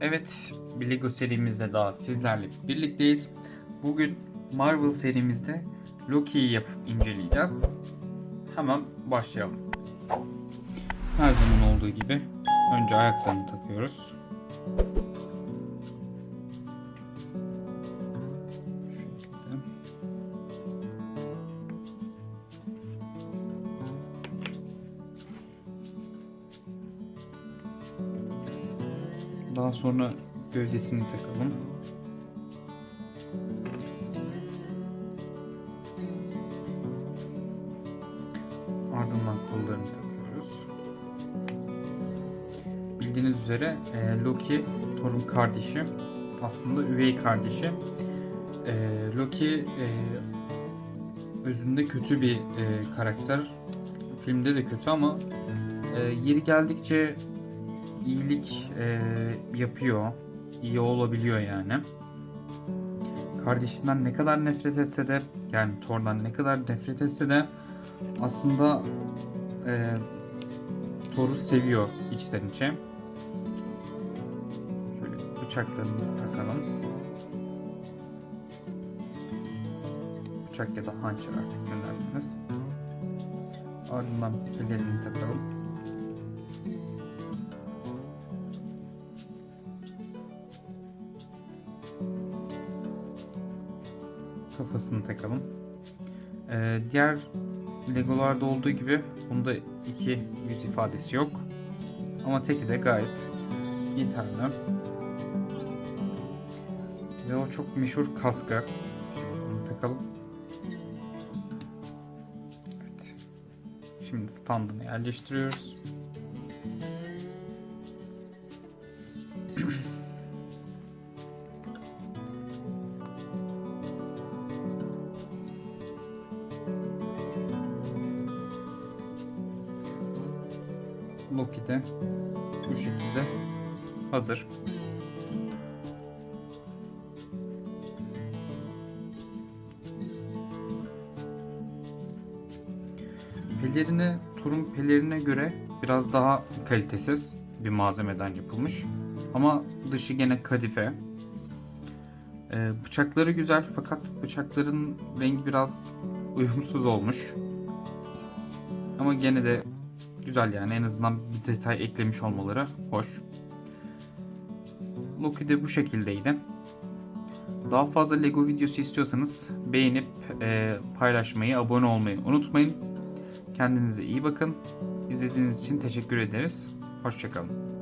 Evet, bir Lego serimizde daha sizlerle birlikteyiz. Bugün Marvel serimizde Loki'yi yapıp inceleyeceğiz. Hemen başlayalım. Her zaman olduğu gibi önce ayaklarını takıyoruz. Daha sonra gövdesini takalım. Ardından kollarını takıyoruz. Bildiğiniz üzere e, Loki Thor'un kardeşi. Aslında üvey kardeşi. E, Loki e, özünde kötü bir karakter. Filmde de kötü ama yeri geldikçe iyilik e, yapıyor. İyi olabiliyor yani. Kardeşinden ne kadar nefret etse de yani Thor'dan ne kadar nefret etse de aslında e, Thor'u seviyor içten içe. Şöyle bıçaklarını takalım. Bıçak ya da hançer artık ne dersiniz. Ardından pelerini takalım. Kafasını takalım. Ee, diğer Legolarda olduğu gibi bunda iki yüz ifadesi yok. Ama teki de gayet yeterli. Ve o çok meşhur kaska. Bunu takalım. Evet. Şimdi standını yerleştiriyoruz. Loki de bu şekilde hazır. Pelerini Turun pelerine göre biraz daha kalitesiz bir malzemeden yapılmış. Ama dışı gene kadife. Ee, bıçakları güzel fakat bıçakların rengi biraz uyumsuz olmuş. Ama gene de güzel yani en azından bir detay eklemiş olmaları hoş. Loki de bu şekildeydi. Daha fazla Lego videosu istiyorsanız beğenip e, paylaşmayı, abone olmayı unutmayın. Kendinize iyi bakın. İzlediğiniz için teşekkür ederiz. Hoşçakalın.